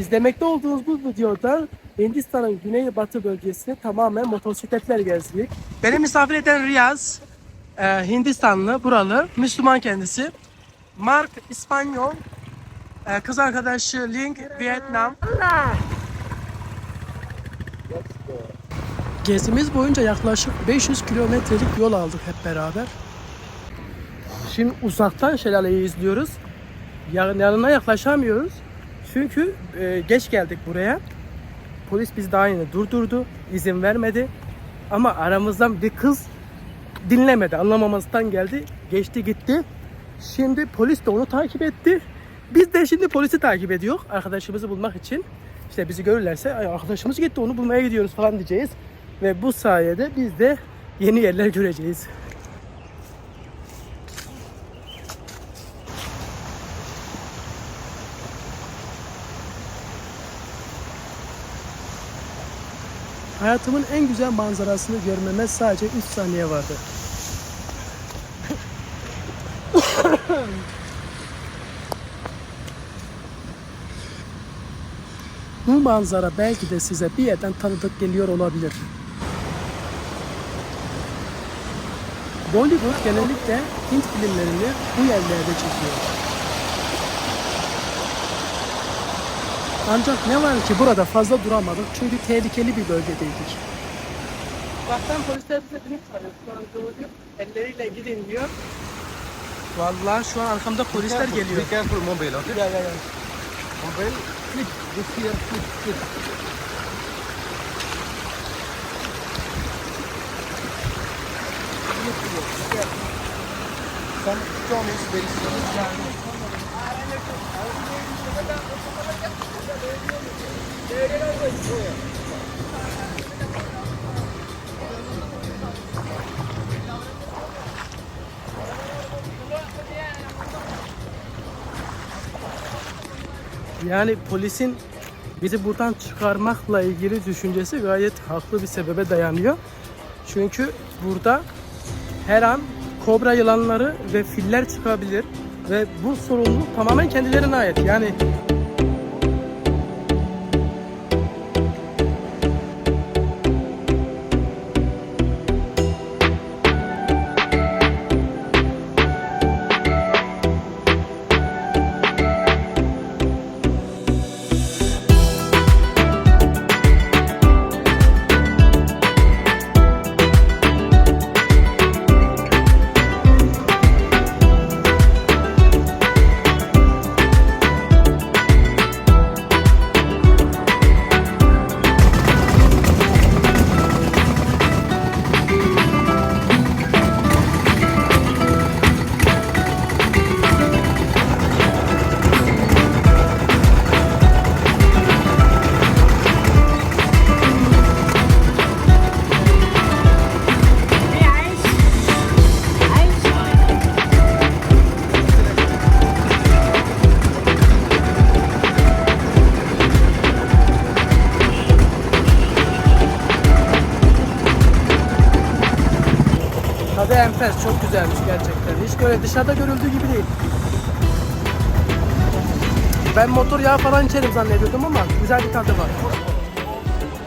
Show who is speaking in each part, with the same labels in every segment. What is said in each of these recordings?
Speaker 1: İzlemekte olduğunuz bu videoda Hindistan'ın güneybatı bölgesini tamamen motosikletler gezdik. Beni misafir eden Riyaz, e, Hindistanlı, buralı, Müslüman kendisi. Mark İspanyol, e, kız arkadaşı Link Vietnam. Gezimiz boyunca yaklaşık 500 kilometrelik yol aldık hep beraber. Şimdi uzaktan şelaleyi izliyoruz. Yan- Yanına yaklaşamıyoruz. Çünkü e, geç geldik buraya. Polis bizi daha yeni durdurdu. izin vermedi. Ama aramızdan bir kız dinlemedi. Anlamamazdan geldi. Geçti gitti. Şimdi polis de onu takip etti. Biz de şimdi polisi takip ediyor. Arkadaşımızı bulmak için. İşte bizi görürlerse "Ay, arkadaşımız gitti onu bulmaya gidiyoruz falan diyeceğiz. Ve bu sayede biz de yeni yerler göreceğiz. Hayatımın en güzel manzarasını görmeme sadece 3 saniye vardı. Bu manzara belki de size bir yerden tanıdık geliyor olabilir. Bollywood genellikle Hint filmlerini bu yerlerde çekiyor. Ancak ne var ki burada fazla duramadık çünkü tehlikeli bir bölgedeydik. Baktan polisler bize binip sarıyor. Şu an doğruyor. Elleriyle gidin diyor. Vallahi şu an arkamda polisler geliyor.
Speaker 2: Be careful mobile, okay?
Speaker 1: Ya ya ya.
Speaker 2: Mobile, click, this here, click, click. Some is very
Speaker 1: Yani polisin bizi buradan çıkarmakla ilgili düşüncesi gayet haklı bir sebebe dayanıyor. Çünkü burada her an kobra yılanları ve filler çıkabilir ve bu sorumluluk tamamen kendilerine ait. Yani güzelmiş gerçekten. Hiç böyle dışarıda görüldüğü gibi değil. Ben motor yağı falan içerim zannediyordum ama güzel bir tadı var.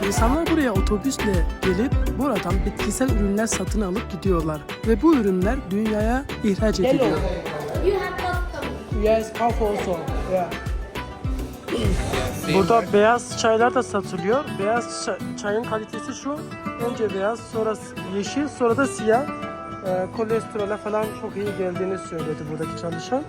Speaker 1: İnsanlar buraya otobüsle gelip buradan bitkisel ürünler satın alıp gidiyorlar. Ve bu ürünler dünyaya ihraç ediliyor.
Speaker 3: You have.
Speaker 1: Yes, coffee also. Yeah. Burada beyaz çaylar da satılıyor. Beyaz ça- çayın kalitesi şu. Önce beyaz, sonra yeşil, sonra da siyah. Ee, kolesterole falan çok iyi geldiğini söyledi buradaki çalışan.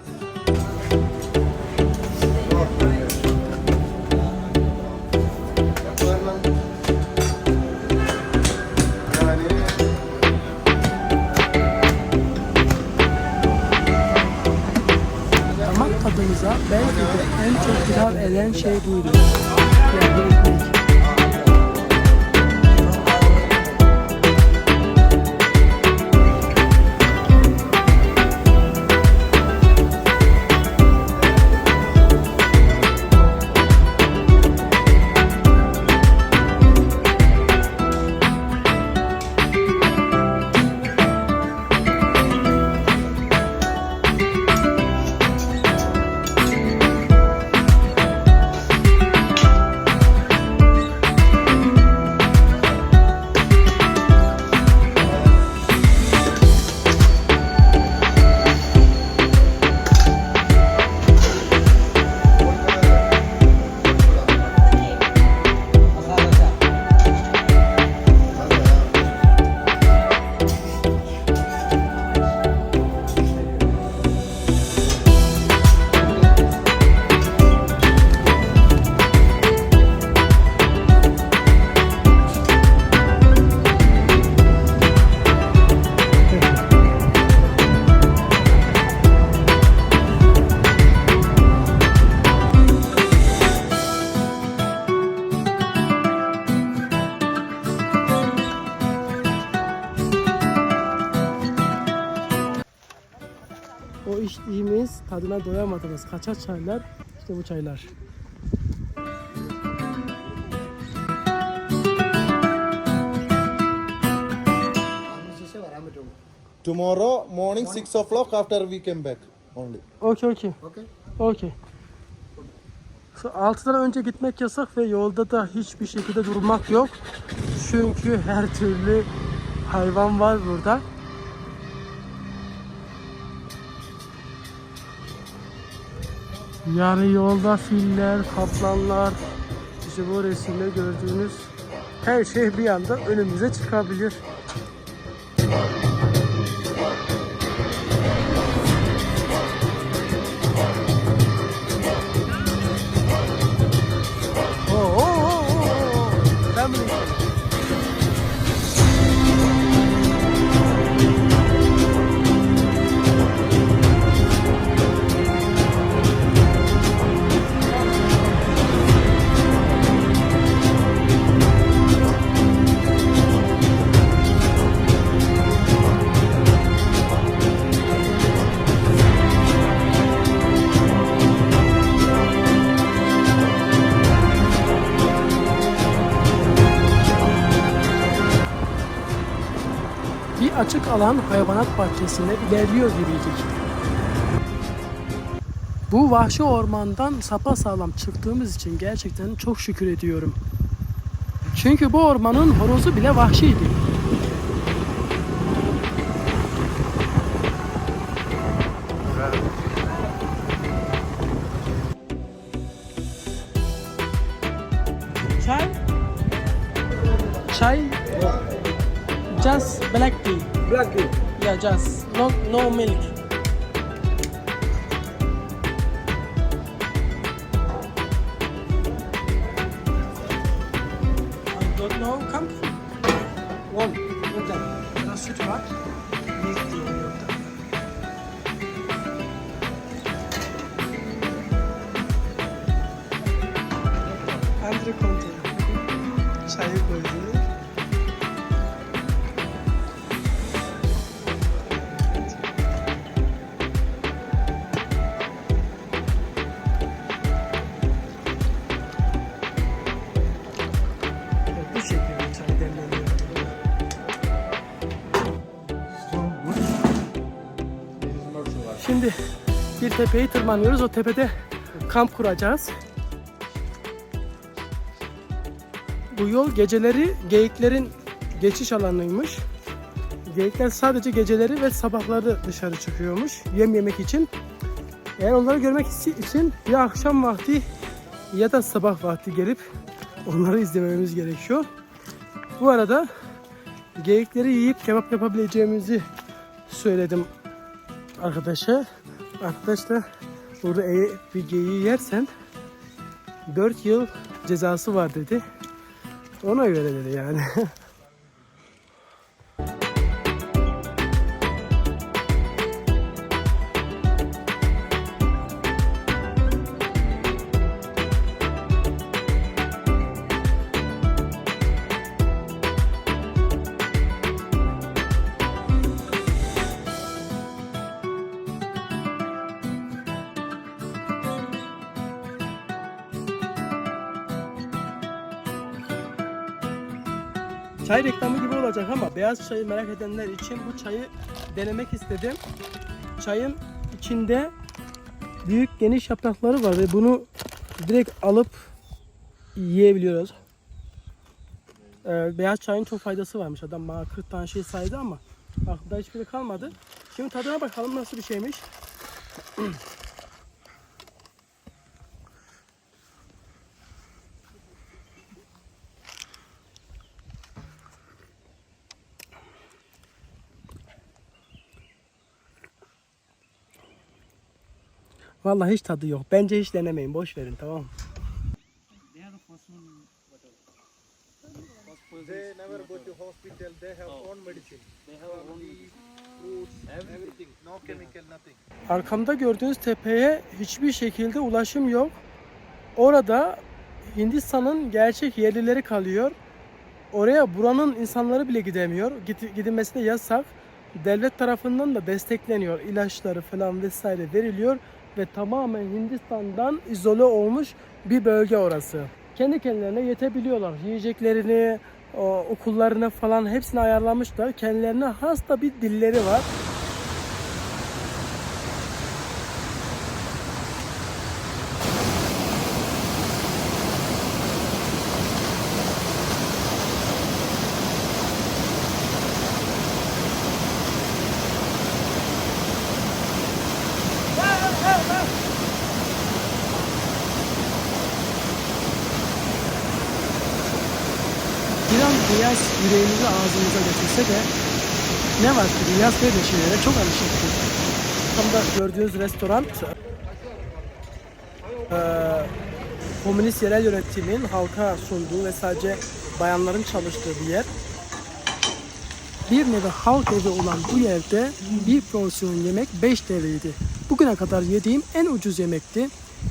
Speaker 1: Damak tadımıza belki de en çok hitap eden şey buydu. Yani ekmek. tadına doyamadığımız kaçak çaylar işte bu çaylar.
Speaker 4: Tomorrow morning six o'clock after we came back only.
Speaker 1: Okey okey.
Speaker 4: Okay.
Speaker 1: Okey. Şu 6'dan önce gitmek yasak ve yolda da hiçbir şekilde durmak yok. Çünkü her türlü hayvan var burada. Yani yolda filler, kaplanlar, işte bu resimde gördüğünüz her şey bir anda önümüze çıkabilir. Bir açık alan hayvanat bahçesine ilerliyor gibiydik. Bu vahşi ormandan sapasağlam çıktığımız için gerçekten çok şükür ediyorum. Çünkü bu ormanın horozu bile vahşiydi. Just black tea.
Speaker 2: Black tea.
Speaker 1: Yeah, just no no milk. Tepeyi tırmanıyoruz. O tepede kamp kuracağız. Bu yol geceleri geyiklerin geçiş alanıymış. Geyikler sadece geceleri ve sabahları dışarı çıkıyormuş yem yemek için. Eğer onları görmek için ya akşam vakti ya da sabah vakti gelip onları izlememiz gerekiyor. Bu arada geyikleri yiyip kebap yapabileceğimizi söyledim arkadaşa. Arkadaşlar burada eğer bir geyiği yersen 4 yıl cezası var dedi. Ona göre dedi yani. Çay reklamı gibi olacak ama beyaz çayı merak edenler için bu çayı denemek istedim. Çayın içinde büyük geniş yaprakları var ve bunu direkt alıp yiyebiliyoruz. Ee, beyaz çayın çok faydası varmış. Adam bana 40 tane şey saydı ama aklımda hiçbiri kalmadı. Şimdi tadına bakalım nasıl bir şeymiş. Vallahi hiç tadı yok. Bence hiç denemeyin. Boş verin tamam?
Speaker 4: They never go to hospital. They have own medicine. They have own.
Speaker 1: Arkamda gördüğünüz tepeye hiçbir şekilde ulaşım yok. Orada Hindistan'ın gerçek yerlileri kalıyor. Oraya buranın insanları bile gidemiyor. Gid- Gidilmesi de yasak. Devlet tarafından da destekleniyor. İlaçları falan vesaire veriliyor. Ve tamamen Hindistan'dan izole olmuş bir bölge orası. Kendi kendilerine yetebiliyorlar. Yiyeceklerini, okullarını falan hepsini ayarlamışlar. Kendilerine has da bir dilleri var. Bir an Riyaz yüreğimizi ağzımıza getirse de ne var ki Riyaz böyle şeylere çok alışıktı. Tam da gördüğünüz restoran komünist yerel yönetimin halka sunduğu ve sadece bayanların çalıştığı bir yer. Bir nevi halk evi olan bu yerde bir porsiyon yemek 5 TL'ydi. Bugüne kadar yediğim en ucuz yemekti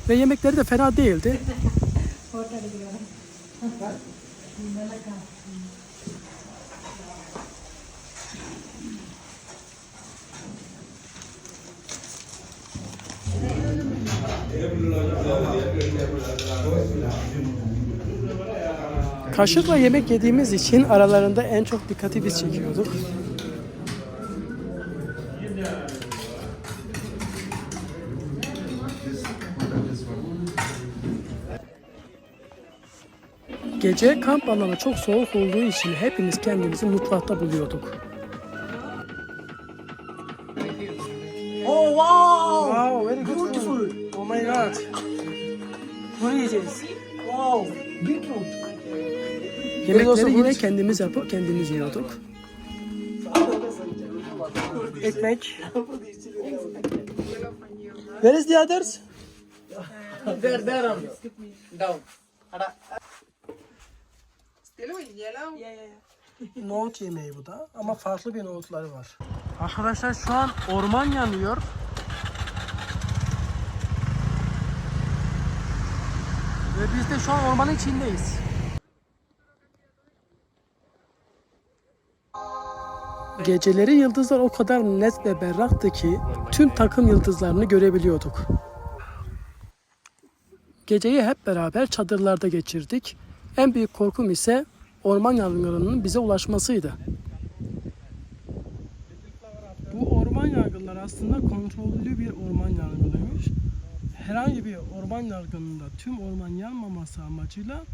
Speaker 1: ve yemekleri de fena değildi. Kaşıkla yemek yediğimiz için aralarında en çok dikkati biz çekiyorduk. Gece kamp alanı çok soğuk olduğu için hepimiz kendimizi mutfakta buluyorduk. İs this? Wow. Yemekleri yine kendimiz yapıp kendimiz yiyorduk. Ekmek. Where is the others?
Speaker 2: There, there only. Down.
Speaker 1: Nohut yemeği bu da ama farklı bir nohutları var. Arkadaşlar şu an orman yanıyor. Biz de şu an ormanın içindeyiz. Geceleri yıldızlar o kadar net ve berraktı ki tüm takım yıldızlarını görebiliyorduk. Geceyi hep beraber çadırlarda geçirdik. En büyük korkum ise orman yangınlarının bize ulaşmasıydı. Bu orman yangınları aslında kontrollü bir orman yangınıymış. Herhangi bir orman yangınında tüm orman yanmaması amacıyla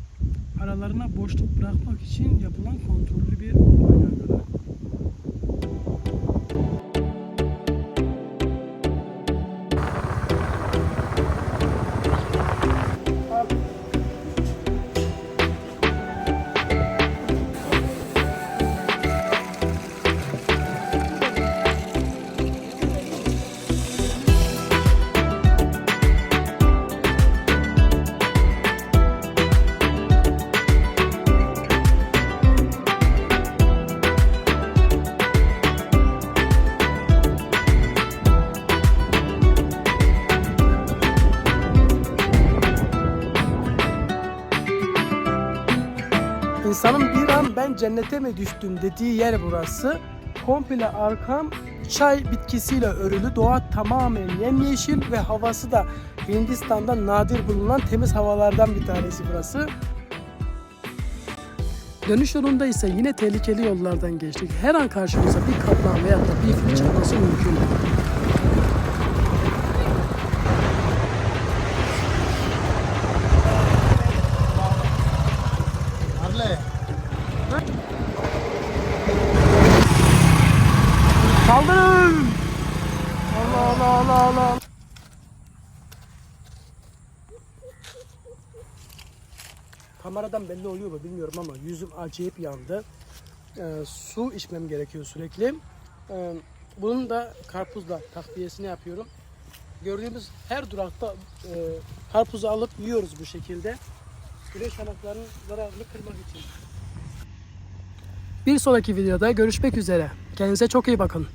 Speaker 1: aralarına boşluk bırakmak için yapılan kontrollü bir orman yangını. Cennete mi düştüm dediği yer burası. Komple arkam çay bitkisiyle örülü. Doğa tamamen yemyeşil ve havası da Hindistan'da nadir bulunan temiz havalardan bir tanesi burası. Dönüş yolunda ise yine tehlikeli yollardan geçtik. Her an karşımıza bir kaplan veya da bir fil çıkması mümkün. Allah Allah Allah Allah. Kameradan belli oluyor mu bilmiyorum ama yüzüm acayip yandı. Ee, su içmem gerekiyor sürekli. Ee, bunun da karpuzla takviyesini yapıyorum. Gördüğümüz her durakta e, karpuzu alıp yiyoruz bu şekilde. Güneş yanaklarının zararını kırmak için. Bir sonraki videoda görüşmek üzere. Kendinize çok iyi bakın.